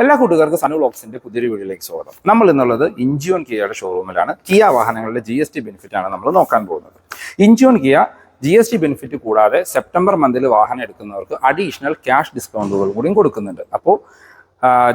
എല്ലാ കൂട്ടുകാർക്കും സനു ലോക്സിന്റെ പുതിയൊരു വീഡിയോയിലേക്ക് സ്വാഗതം. നമ്മൾ ഇന്നുള്ളത് ഇഞ്ചിയോൺ കിയയുടെ ഷോറൂമിലാണ് കിയ വാഹനങ്ങളുടെ ജി എസ് ടി ബെനിഫിറ്റ് ആണ് നമ്മൾ നോക്കാൻ പോകുന്നത്. Incheon Kia G S T benefit കൂടാതെ സെപ്റ്റംബർ മന്തിൽ വാഹനം എടുക്കുന്നവർക്ക് അഡീഷണൽ ക്യാഷ് ഡിസ്കൗണ്ടുകൾ കൂടിയും കൊടുക്കുന്നുണ്ട്. അപ്പോൾ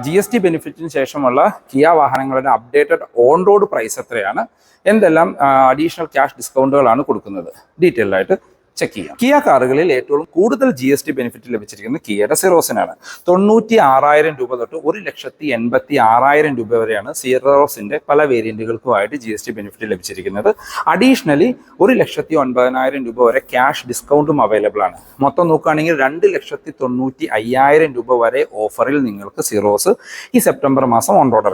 ജി എസ് ടി ബെനിഫിറ്റിന് ശേഷമുള്ള കിയ വാഹനങ്ങളുടെ അപ്ഡേറ്റഡ് ഓൺ റോഡ് പ്രൈസ് എത്രയാണ്? എന്തെല്ലാം അഡീഷണൽ ക്യാഷ് ഡിസ്കൗണ്ടുകളാണ് കൊടുക്കുന്നത്? ഡീറ്റെയിൽ ആയിട്ട് ചെക്ക് ചെയ്യാം. കിയ കാറുകളിൽ ഏറ്റവും കൂടുതൽ ജി എസ് ടി ബെനിഫിറ്റ് ലഭിച്ചിരിക്കുന്നത് കിയയുടെ സിറോസിനാണ് തൊണ്ണൂറ്റി ആറായിരം രൂപ തൊട്ട് ഒരു ലക്ഷത്തി എൺപത്തി ആറായിരം രൂപ വരെയാണ് സിറോസിന്റെ പല വേരിയന്റുകൾക്കുമായിട്ട് ജി എസ് ടി ബെനിഫിറ്റ് ലഭിച്ചിരിക്കുന്നത്. അഡീഷണലി ഒരു ലക്ഷത്തി ഒൻപതിനായിരം രൂപ വരെ ക്യാഷ് ഡിസ്കൗണ്ടും അവൈലബിൾ ആണ്. മൊത്തം നോക്കുകയാണെങ്കിൽ രണ്ട് ലക്ഷത്തി തൊണ്ണൂറ്റി അയ്യായിരം രൂപ വരെ ഓഫറിൽ നിങ്ങൾക്ക് സിറോസ് ഈ സെപ്റ്റംബർ മാസം ഓൺ റോഡ്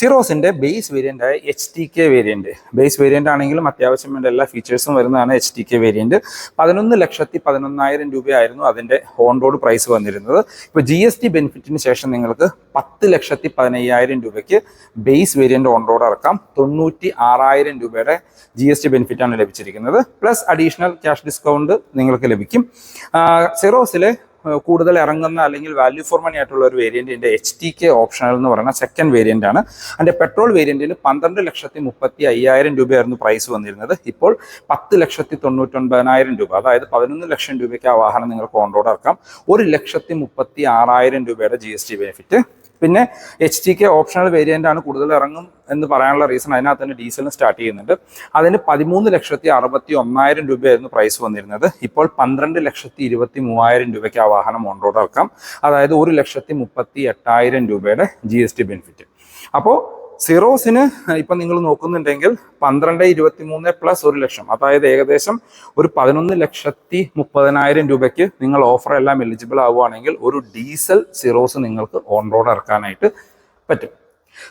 സിറോസിന്റെ ബേസ് വേരിയന്റ് ആയ H T K variant base variant ആണെങ്കിലും അത്യാവശ്യം വേണ്ട എല്ലാ ഫീച്ചേഴ്സും വരുന്നതാണ് എച്ച് ടി കെ വേരിയന്റ് പതിനൊന്ന് ലക്ഷത്തി പതിനൊന്നായിരം രൂപയായിരുന്നു അതിന്റെ ഓൺ റോഡ് പ്രൈസ് വന്നിരുന്നത്. ഇപ്പോൾ ജി എസ് ടി ബെനിഫിറ്റിന് ശേഷം നിങ്ങൾക്ക് പത്ത് ലക്ഷത്തി പതിനയ്യായിരം രൂപയ്ക്ക് ബേസ് വേരിയന്റ് ഓൺ റോഡ് ഇറക്കാം തൊണ്ണൂറ്റി ആറായിരം രൂപയുടെ ജി എസ് ടി ബെനിഫിറ്റാണ് ലഭിച്ചിരിക്കുന്നത്. പ്ലസ് അഡീഷണൽ ക്യാഷ് ഡിസ്കൗണ്ട് നിങ്ങൾക്ക് ലഭിക്കും. സിറോസിലെ കൂടുതൽ ഇറങ്ങുന്ന അല്ലെങ്കിൽ വാല്യൂ ഫോർ മണി ആയിട്ടുള്ള ഒരു വേരിയന്റിന്റെ എച്ച് ടി കെ ഓപ്ഷണൽ എന്ന് പറയുന്ന സെക്കൻഡ് വേരിയന്റ് ആണ്. അതിന്റെ പെട്രോൾ വേരിയന്റിൽ പന്ത്രണ്ട് ലക്ഷത്തി മുപ്പത്തി അയ്യായിരം രൂപയായിരുന്നു പ്രൈസ് വന്നിരുന്നത്. ഇപ്പോൾ പത്ത് ലക്ഷത്തി തൊണ്ണൂറ്റൊൻപതിനായിരം രൂപ അതായത് പതിനൊന്ന് ലക്ഷം രൂപയ്ക്ക് ആ വാഹനം നിങ്ങൾക്ക് ഓൺ റോഡ് ഇറക്കാം. ഒരു ലക്ഷത്തി മുപ്പത്തി ആറായിരം രൂപയുടെ ജി എസ് ടി ബെനിഫിറ്റ് പിന്നെ H T K optional variant ആണ് കൂടുതൽ ഇറങ്ങും എന്ന് പറയാനുള്ള റീസൺ അതിനകത്ത് തന്നെ ഡീസലിന് സ്റ്റാർട്ട് ചെയ്യുന്നുണ്ട്. അതിന് പതിമൂന്ന് ലക്ഷത്തി അറുപത്തി ഒന്നായിരം രൂപയായിരുന്നു പ്രൈസ് വന്നിരുന്നത്. ഇപ്പോൾ പന്ത്രണ്ട് ലക്ഷത്തി ഇരുപത്തി മൂവായിരം രൂപയ്ക്ക് ആ വാഹനം ഓൺ റോഡ് ഇറക്കാം. അതായത് ഒരു ലക്ഷത്തി മുപ്പത്തി എട്ടായിരം രൂപയുടെ ജി എസ് ടി ബെനിഫിറ്റ് അപ്പോൾ സിറോസിന് ഇപ്പം നിങ്ങൾ നോക്കുന്നുണ്ടെങ്കിൽ പന്ത്രണ്ട് ഇരുപത്തി മൂന്ന് പ്ലസ് ഒരു ലക്ഷം. അതായത് ഏകദേശം ഒരു പതിനൊന്ന് ലക്ഷത്തി മുപ്പതിനായിരം രൂപയ്ക്ക് നിങ്ങൾ ഓഫർ എല്ലാം എലിജിബിൾ ആവുകയാണെങ്കിൽ ഒരു ഡീസൽ സിറോസ് നിങ്ങൾക്ക് ഓൺ റോഡ് ഇറക്കാനായിട്ട് പറ്റും.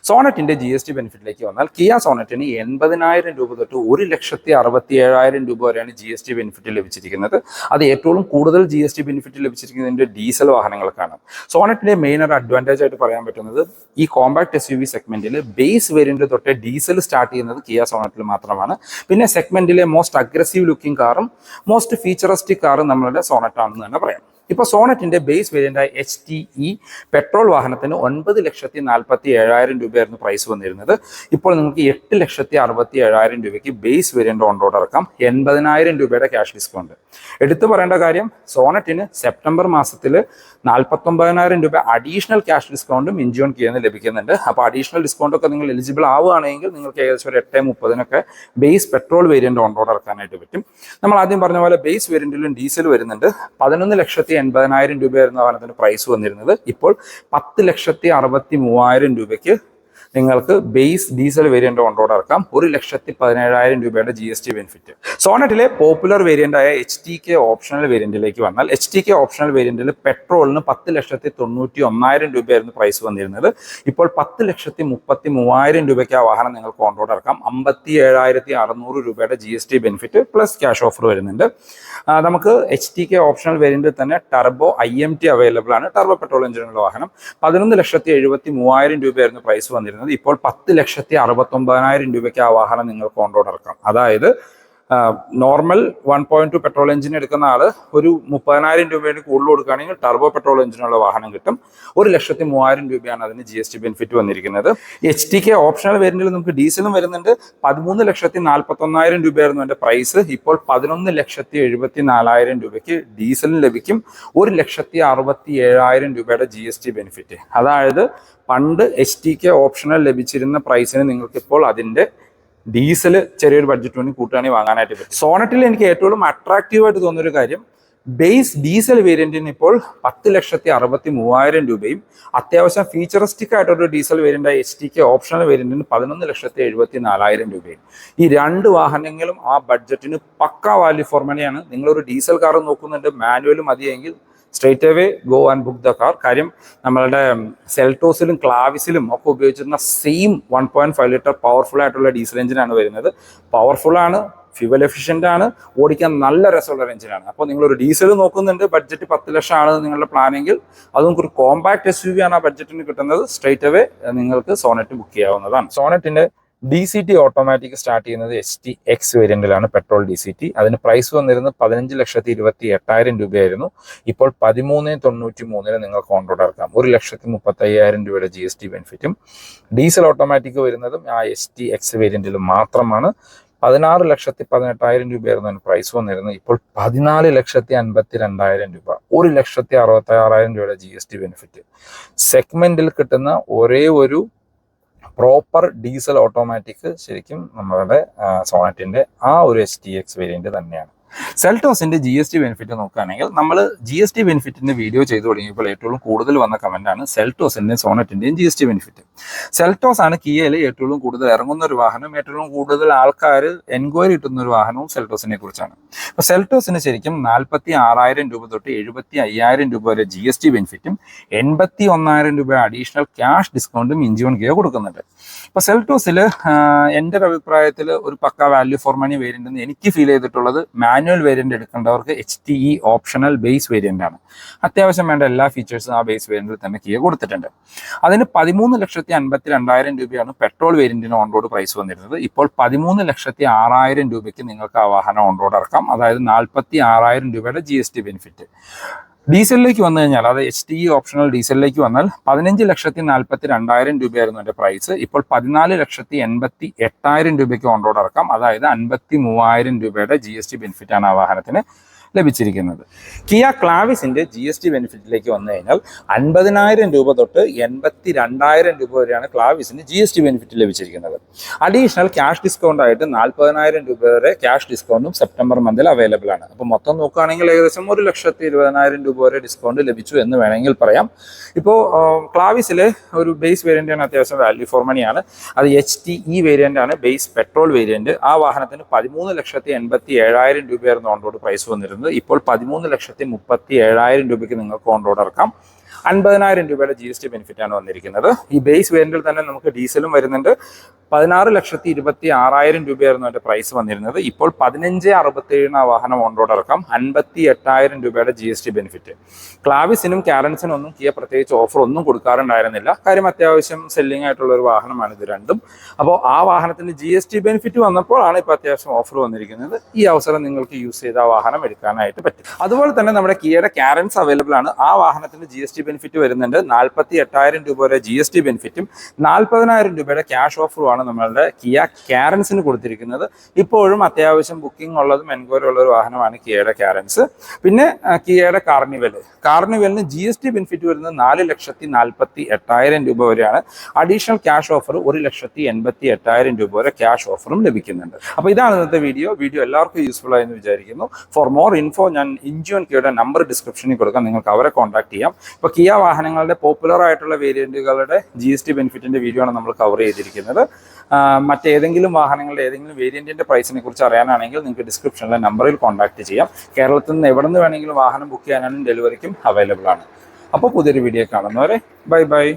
സോണറ്റിന്റെ ജി എസ് ടി ബെനിഫിറ്റിലേക്ക് വന്നാൽ കിയ സോണറ്റിന് എൺപതിനായിരം രൂപ തൊട്ട് ഒരു ലക്ഷത്തി അറുപത്തി ഏഴായിരം രൂപ വരെയാണ് ജി എസ് ടി ബെനിഫിറ്റ് ലഭിച്ചിരിക്കുന്നത്. അത് ഏറ്റവും കൂടുതൽ ജി എസ് ടി ബെനിഫിറ്റ് ലഭിച്ചിരിക്കുന്നതിന്റെ ഡീസൽ വാഹനങ്ങൾക്കാണ്. സോണറ്റിന്റെ മെയിൻ ഒരു അഡ്വാന്റേജ് ആയിട്ട് പറയാൻ പറ്റുന്നത് ഈ കോമ്പാക്ട് എസ് യു വി സെഗ്മെന്റിൽ ബേസ് വേരിയന്റ് തൊട്ട് ഡീസൽ സ്റ്റാർട്ട് ചെയ്യുന്നത് കിയ സോണറ്റിൽ മാത്രമാണ്. പിന്നെ സെഗ്മെന്റിലെ മോസ്റ്റ് അഗ്രസീവ് ലുക്കിംഗ് കാറും മോസ്റ്റ് ഫീച്ചറിസ്റ്റിക് കാറും നമ്മളുടെ സോണറ്റ് ആണെന്ന് തന്നെ പറയാം. ഇപ്പോൾ സോണറ്റിന്റെ ബേസ് വേരിയന്റായ എച്ച് ടി ഇ പെട്രോൾ വാഹനത്തിന് ഒൻപത് ലക്ഷത്തി നാൽപ്പത്തി ഏഴായിരം രൂപയായിരുന്നു പ്രൈസ് വന്നിരുന്നത്. ഇപ്പോൾ നിങ്ങൾക്ക് എട്ട് ലക്ഷത്തി അറുപത്തി ഏഴായിരം രൂപയ്ക്ക് ബേസ് വേരിയന്റ് ഓൺ റോഡ് ഇറക്കാം. എൺപതിനായിരം രൂപയുടെ ക്യാഷ് ഡിസ്കൗണ്ട് എടുത്തു പറയേണ്ട കാര്യം സോണറ്റിന് സെപ്റ്റംബർ മാസത്തിൽ നാൽപ്പത്തൊമ്പതിനായിരം രൂപ അഡീഷണൽ ക്യാഷ് ഡിസ്കൗണ്ടും ഇഞ്ചോൺ കിയെന്ന് ലഭിക്കുന്നുണ്ട്. അപ്പോൾ അഡീഷണൽ ഡിസ്കൗണ്ട് ഒക്കെ നിങ്ങൾ എലിജിബിൾ ആവുകയാണെങ്കിൽ നിങ്ങൾക്ക് ഏകദേശം ഒരു എട്ട് മുപ്പതിനൊക്കെ base petrol variant on road ഇറക്കാനായിട്ട് പറ്റും. നമ്മൾ ആദ്യം പറഞ്ഞ പോലെ ബേസ് വേരിയന്റിലും ഡീസൽ വരുന്നുണ്ട്. പതിനൊന്ന് ലക്ഷത്തി എൺപതിനായിരം രൂപയായിരുന്നു വാഹനത്തിന്റെ പ്രൈസ് വന്നിരുന്നത്. ഇപ്പോൾ പത്ത് ലക്ഷത്തി അറുപത്തി മൂവായിരം രൂപയ്ക്ക് നിങ്ങൾക്ക് base diesel variant on road ഇറക്കാം. ഒരു ലക്ഷത്തി പതിനേഴായിരം രൂപയുടെ ജി എസ് ടി ബെനിഫിറ്റ് സോണറ്റിലെ പോപ്പുലർ വേരിയന്റ് ആയ എച്ച് ടി കെ ഓപ്ഷണൽ വേരിയന്റിലേക്ക് വന്നാൽ എച്ച് ടി കെ ഓപ്ഷണൽ വേരിയന്റിൽ പെട്രോളിന് പത്ത് ലക്ഷത്തി തൊണ്ണൂറ്റി ഒന്നായിരം രൂപയായിരുന്നു പ്രൈസ് വന്നിരുന്നത്. ഇപ്പോൾ പത്ത് ലക്ഷത്തി മുപ്പത്തി മൂവായിരം രൂപയ്ക്ക് ആ വാഹനം നിങ്ങൾക്ക് ഓൺ റോഡ് ഇറക്കാം. അമ്പത്തി ഏഴായിരത്തി അറുന്നൂറ് രൂപയുടെ G S T benefit plus cash offer വരുന്നുണ്ട്. നമുക്ക് എച്ച് ടി കെ ഓപ്ഷണൽ വേരിയന്റിൽ തന്നെ turbo I M T available ആണ്. ടർബോ പെട്രോൾ എഞ്ചിനുള്ള വാഹനം. പതിനൊന്ന് ലക്ഷത്തി എഴുപത്തി മൂവായിരം രൂപയായിരുന്നു പ്രൈസ് വന്നിരുന്നത്. ഇപ്പോൾ പത്ത് ലക്ഷത്തി അറുപത്തൊമ്പതിനായിരം രൂപയ്ക്ക് ആ വാഹനം നിങ്ങൾക്ക് ഓൺ റോഡ് ഇറക്കാം. അതായത് normal one point two petrol engine എടുക്കുന്ന ആൾ ഒരു മുപ്പതിനായിരം രൂപയുടെ കൂടുതൽ കൊടുക്കുകയാണെങ്കിൽ ടർബോ പെട്രോൾ എഞ്ചിനുള്ള വാഹനം കിട്ടും. ഒരു ലക്ഷത്തി മൂവായിരം രൂപയാണ് അതിന് ജി എസ് ടി ബെനിഫിറ്റ് വന്നിരിക്കുന്നത്. എച്ച് ടി കെ ഓപ്ഷണൽ വേരിയന്റിൽ നമുക്ക് ഡീസലും വരുന്നുണ്ട്. പതിമൂന്ന് ലക്ഷത്തി നാൽപ്പത്തൊന്നായിരം രൂപയായിരുന്നു അതിന്റെ പ്രൈസ് ഇപ്പോൾ പതിനൊന്ന് ലക്ഷത്തി എഴുപത്തി നാലായിരം രൂപയ്ക്ക് ഡീസലും ലഭിക്കും. ഒരു ലക്ഷത്തി അറുപത്തി ഏഴായിരം രൂപയുടെ ജി എസ് ടി ബെനിഫിറ്റ് അതായത് പണ്ട് എച്ച് ടി കെ ഓപ്ഷണൽ ലഭിച്ചിരുന്ന പ്രൈസിന് നിങ്ങൾക്കിപ്പോൾ അതിന്റെ ഡീസൽ ചെറിയൊരു ബഡ്ജറ്റ് വേണ്ടി കൂട്ടുകയാണെങ്കിൽ വാങ്ങാനായിട്ട് പറ്റും. സോണറ്റിൽ എനിക്ക് ഏറ്റവും അട്രാക്റ്റീവ് ആയിട്ട് തോന്നുന്നൊരു കാര്യം ബേസ് ഡീസൽ വേരിയന്റിന് ഇപ്പോൾ പത്ത് ലക്ഷത്തി അറുപത്തി മൂവായിരം രൂപയും അത്യാവശ്യം ഫീച്ചറിസ്റ്റിക് ആയിട്ടൊരു diesel variant H T K optional വേരിയന്റിന് പതിനൊന്ന് ലക്ഷത്തി എഴുപത്തി നാലായിരം രൂപയും. ഈ രണ്ട് വാഹനങ്ങളും ആ ബഡ്ജറ്റിന് പക്ക വാല്യൂ ഫോർ മണിയാണ് നിങ്ങളൊരു ഡീസൽ കാർ നോക്കുന്നുണ്ട് മാനുവലും മതിയെങ്കിൽ straight away go and book the car കാര്യം നമ്മളുടെ സെൽട്ടോസിലും ക്ലാവിസിലും ഒക്കെ ഉപയോഗിച്ചിരുന്ന same one point five litre powerful ആയിട്ടുള്ള ഡീസൽ എഞ്ചിനാണ് വരുന്നത്. പവർഫുൾ ആണ് ഫ്യൂവൽ എഫിഷ്യന്റ് ആണ് ഓടിക്കാൻ നല്ല രസമുള്ള എഞ്ചിനാണ് അപ്പോൾ നിങ്ങളൊരു ഡീസൽ നോക്കുന്നുണ്ട് ബഡ്ജറ്റ് പത്ത് ലക്ഷമാണ് നിങ്ങളുടെ പ്ലാനെങ്കിൽ അതും ഒരു കോമ്പാക്ട് എസ് യു വി ആണ് ആ ബഡ്ജറ്റിന് കിട്ടുന്നത്. സ്ട്രേറ്റ് അവേ നിങ്ങൾക്ക് സോണറ്റ് ബുക്ക് ചെയ്യാവുന്നതാണ്. സോണറ്റിന്റെ D C T automatic start ചെയ്യുന്നത് എച്ച് ടി എക്സ് വേരിയന്റിലാണ് പെട്രോൾ ഡി സി ടി അതിന് പ്രൈസ് വന്നിരുന്നത് പതിനഞ്ച് ലക്ഷത്തി ഇരുപത്തി എട്ടായിരം രൂപയായിരുന്നു. ഇപ്പോൾ പതിമൂന്ന് തൊണ്ണൂറ്റി മൂന്നിന് നിങ്ങൾക്ക് കോൺട്രോട്ട് ഇറക്കാം. ഒരു ലക്ഷത്തി മുപ്പത്തി അയ്യായിരം രൂപയുടെ ജി എസ് ടി ബെനിഫിറ്റും ഡീസൽ ഓട്ടോമാറ്റിക് വരുന്നതും ആ എച്ച് ടി എക്സ് വേരിയന്റിൽ മാത്രമാണ്. പതിനാറ് ലക്ഷത്തി പതിനെട്ടായിരം രൂപയായിരുന്നു അതിന് പ്രൈസ് വന്നിരുന്നത്. ഇപ്പോൾ പതിനാല് ലക്ഷത്തി അൻപത്തി രണ്ടായിരം രൂപ. ഒരു ലക്ഷത്തി അറുപത്തി ആറായിരം രൂപയുടെ ജി എസ് ടി ബെനിഫിറ്റ് സെഗ്മെന്റിൽ കിട്ടുന്ന ഒരേ ഒരു പ്രോപ്പർ ഡീസൽ ഓട്ടോമാറ്റിക് ശരിക്കും നമ്മളുടെ സോണറ്റിന്റെ ആ ഒരു എസ് ടി എക്സ് വേരിയന്റ് തന്നെയാണ്. സെൽറ്റോസിന്റെ ജി എസ് ടി ബെനിഫിറ്റ് നോക്കുകയാണെങ്കിൽ നമ്മൾ ജി എസ് ടി ബെനിഫിറ്റിന്റെ വീഡിയോ ചെയ്തു തുടങ്ങിയപ്പോൾ ഏറ്റവും കൂടുതൽ വന്ന കമന്റ് ആണ് സെൽറ്റോസിന്റെയും സോണറ്റിന്റെയും G S T benefit Seltos ആണ് കിയയിൽ ഏറ്റവും കൂടുതൽ ഇറങ്ങുന്ന ഒരു വാഹനം. ഏറ്റവും കൂടുതൽ ആൾക്കാർ എൻക്വയറി കിട്ടുന്ന ഒരു വാഹനവും സെൽറ്റോസിനെ കുറിച്ചാണ്. അപ്പോൾ സെൽറ്റോസിന് ശരിക്കും നാൽപ്പത്തി ആറായിരം രൂപ തൊട്ട് എഴുപത്തി അയ്യായിരം രൂപ വരെ ജി എസ് ടി ബെനിഫിറ്റും എൺപത്തി ഒന്നായിരം രൂപ അഡീഷണൽ ക്യാഷ് ഡിസ്കൗണ്ടും ഇഞ്ചിയോൺ കിയ കൊടുക്കുന്നുണ്ട്. അപ്പോൾ സെൽറ്റോസിൽ എന്റെ ഒരു അഭിപ്രായത്തിൽ ഒരു പക്ക വാല്യൂ ഫോർ മണി വേരിയന്റ് എന്ന് എനിക്ക് ഫീൽ ചെയ്തിട്ടുള്ളത് manual variant എടുക്കേണ്ടവർക്ക് H T E optional base variant ആണ്. അത്യാവശ്യം വേണ്ട എല്ലാ ഫീച്ചേഴ്സും ആ ബേസ് വേരിയന്റിൽ തന്നെ കിയ കൊടുത്തിട്ടുണ്ട്. അതിന് പതിമൂന്ന് ലക്ഷത്തി അൻപത്തി രണ്ടായിരം രൂപയാണ് പെട്രോൾ വേരിയന്റിന് ഓൺ റോഡ് പ്രൈസ് വന്നിരുന്നത്. ഇപ്പോൾ പതിമൂന്ന് ലക്ഷത്തി ആറായിരം രൂപയ്ക്ക് നിങ്ങൾക്ക് ആ വാഹനം ഓൺ റോഡ് ഇറക്കാം. അതായത് നാൽപ്പത്തി ആറായിരം രൂപയുടെ ജി എസ് ടി ബെനിഫിറ്റ് ഡീസലിലേക്ക് വന്നു കഴിഞ്ഞാൽ അത് എച്ച് ടി ഓപ്ഷണൽ ഡീസലിലേക്ക് വന്നാൽ പതിനഞ്ച് ലക്ഷത്തി നാൽപ്പത്തി രണ്ടായിരം രൂപയായിരുന്നു എന്റെ പ്രൈസ് ഇപ്പോൾ പതിനാല് ലക്ഷത്തി എൺപത്തി എട്ടായിരം രൂപയ്ക്ക് ഓൺ റോഡ് ഇറക്കാം. അതായത് അൻപത്തി മൂവായിരം രൂപയുടെ ജി എസ് ടി ബെനിഫിറ്റാണ് ആ വാഹനത്തിന്. ലഭിച്ചിരിക്കുന്നത്. കിയ ക്ലാവിസിന്റെ ജി എസ് ടി ബെനിഫിറ്റിലേക്ക് വന്നു കഴിഞ്ഞാൽ അൻപതിനായിരം രൂപ തൊട്ട് എൺപത്തി രണ്ടായിരം രൂപ വരെയാണ് ക്ലാവിസിന് ജി എസ് ടി ബെനിഫിറ്റ് ലഭിച്ചിരിക്കുന്നത്. അഡീഷണൽ ക്യാഷ് ഡിസ്കൗണ്ട് ആയിട്ട് നാൽപ്പതിനായിരം രൂപ വരെ ക്യാഷ് ഡിസ്കൗണ്ടും സെപ്റ്റംബർ മന്തിൽ അവൈലബിൾ ആണ്. അപ്പോൾ മൊത്തം നോക്കുകയാണെങ്കിൽ ഏകദേശം ഒരു ലക്ഷത്തി ഇരുപതിനായിരം രൂപ വരെ ഡിസ്കൗണ്ട് ലഭിച്ചു എന്ന് വേണമെങ്കിൽ പറയാം. ഇപ്പോൾ ക്ലാവിസിലെ ഒരു ബേസ് വേരിയന്റാണ് അത്യാവശ്യം വാല്യൂ ഫോർ മണിയാണ് അത് എച്ച് ടി ഇ വേരിയന്റ് ആണ് ബേസ് പെട്രോൾ വേരിയന്റ് ആ വാഹനത്തിന് പതിമൂന്ന് ലക്ഷത്തി എൺപത്തി ഏഴായിരം രൂപയായിരുന്നു ഓൺ റോഡ് പ്രൈസ് വന്നിരുന്നത്. ഇപ്പോൾ പതിമൂന്ന് ലക്ഷത്തി മുപ്പത്തി ഏഴായിരം രൂപയ്ക്ക് നിങ്ങൾക്ക് കോൺട്രോഡ് ഇറക്കാം. അൻപതിനായിരം രൂപയുടെ ജി എസ് ടി ബെനിഫിറ്റ് ആണ് വന്നിരിക്കുന്നത്. ഈ ബേസ് വേരിയന്റിൽ തന്നെ നമുക്ക് ഡീസലും വരുന്നുണ്ട്. പതിനാറ് ലക്ഷത്തി ഇരുപത്തി ആറായിരം രൂപയായിരുന്നു അതിന്റെ പ്രൈസ് വന്നിരുന്നത്. ഇപ്പോൾ പതിനഞ്ച് അറുപത്തേഴിന് ആ വാഹനം ഓൺ റോഡ് ഇറക്കാം. അൻപത്തി എട്ടായിരം രൂപയുടെ ജി എസ് ടി ബെനിഫിറ്റ് ക്ലാവിസിനും കാരൻസിനും ഒന്നും കിയ പ്രത്യേകിച്ച് ഓഫർ ഒന്നും കൊടുക്കാറുണ്ടായിരുന്നില്ല. കാര്യം അത്യാവശ്യം സെല്ലിംഗ് ആയിട്ടുള്ള ഒരു വാഹനമാണ് ഇത് രണ്ടും. അപ്പോൾ ആ വാഹനത്തിന് ജി എസ് ടി ബെനിഫിറ്റ് വന്നപ്പോഴാണ് ഇപ്പോൾ അത്യാവശ്യം ഓഫർ വന്നിരിക്കുന്നത്. ഈ അവസരം നിങ്ങൾക്ക് യൂസ് ചെയ്ത ആ വാഹനം എടുക്കാനായിട്ട് പറ്റും. അതുപോലെ തന്നെ നമ്മുടെ കിയയുടെ കാരൻസ് അവൈലബിൾ ആണ്. ആ വാഹനത്തിന് ജി എസ് ടി ബെനിഫിറ്റ് വരുന്നുണ്ട്. നാൽപ്പത്തി എട്ടായിരം രൂപ വരെ ജി എസ് ടി ബെനിഫിറ്റും നാൽപ്പതിനായിരം രൂപയുടെ ക്യാഷ് ഓഫറുമാണ് നമ്മളുടെ കിയ കാരൻസിന് കൊടുത്തിരിക്കുന്നത്. ഇപ്പോഴും അത്യാവശ്യം ബുക്കിംഗ് ഉള്ളതും എൻക്വയറി ഉള്ള ഒരു വാഹനമാണ് കിയയുടെ കാരൻസ് പിന്നെ കിയയുടെ കാർണിവൽ കാർണിവലിന് ജി എസ് ടി ബെനിഫിറ്റ് വരുന്നത് നാല് ലക്ഷത്തി നാൽപ്പത്തി എട്ടായിരം രൂപ വരെയാണ്. അഡീഷണൽ ക്യാഷ് ഓഫർ ഒരു ലക്ഷത്തി എൺപത്തി എട്ടായിരം രൂപ വരെ ക്യാഷ് ഓഫറും ലഭിക്കുന്നുണ്ട്. അപ്പോൾ ഇതാണ് ഇന്നത്തെ വീഡിയോ വീഡിയോ എല്ലാവർക്കും യൂസ്ഫുൾ ആയെന്ന് വിചാരിക്കുന്നു. ഫോർ മോർ ഇൻഫോ ഞാൻ ഇൻജുവൻ കിയുടെ നമ്പർ ഡിസ്ക്രിപ്ഷനിൽ കൊടുക്കാം. നിങ്ങൾക്ക് അവരെ കോൺടാക്ട് ചെയ്യാം. ഇപ്പോൾ കിയ വാഹനങ്ങളുടെ പോപ്പുലർ ആയിട്ടുള്ള വേരിയന്റുകളുടെ ജി എസ് ടി ബെനിഫിറ്റിന്റെ വീഡിയോ ആണ് നമ്മൾ കവർ ചെയ്തിരിക്കുന്നത്. മറ്റേതെങ്കിലും വാഹനങ്ങളുടെ ഏതെങ്കിലും വേരിയന്റിന്റെ പ്രൈസിനെ കുറിച്ച് അറിയാനാണെങ്കിൽ നിങ്ങൾക്ക് ഡിസ്ക്രിപ്ഷനിലെ നമ്പറിൽ കോൺടാക്ട് ചെയ്യാം. കേരളത്തിൽ നിന്ന് എവിടെ നിന്ന് വേണമെങ്കിലും വാഹനം ബുക്ക് ചെയ്യാനും ഡെലിവറിക്കും അവൈലബിൾ ആണ്. അപ്പോൾ പുതിയൊരു വീഡിയോ കാണുന്നവരെ ബൈ ബൈ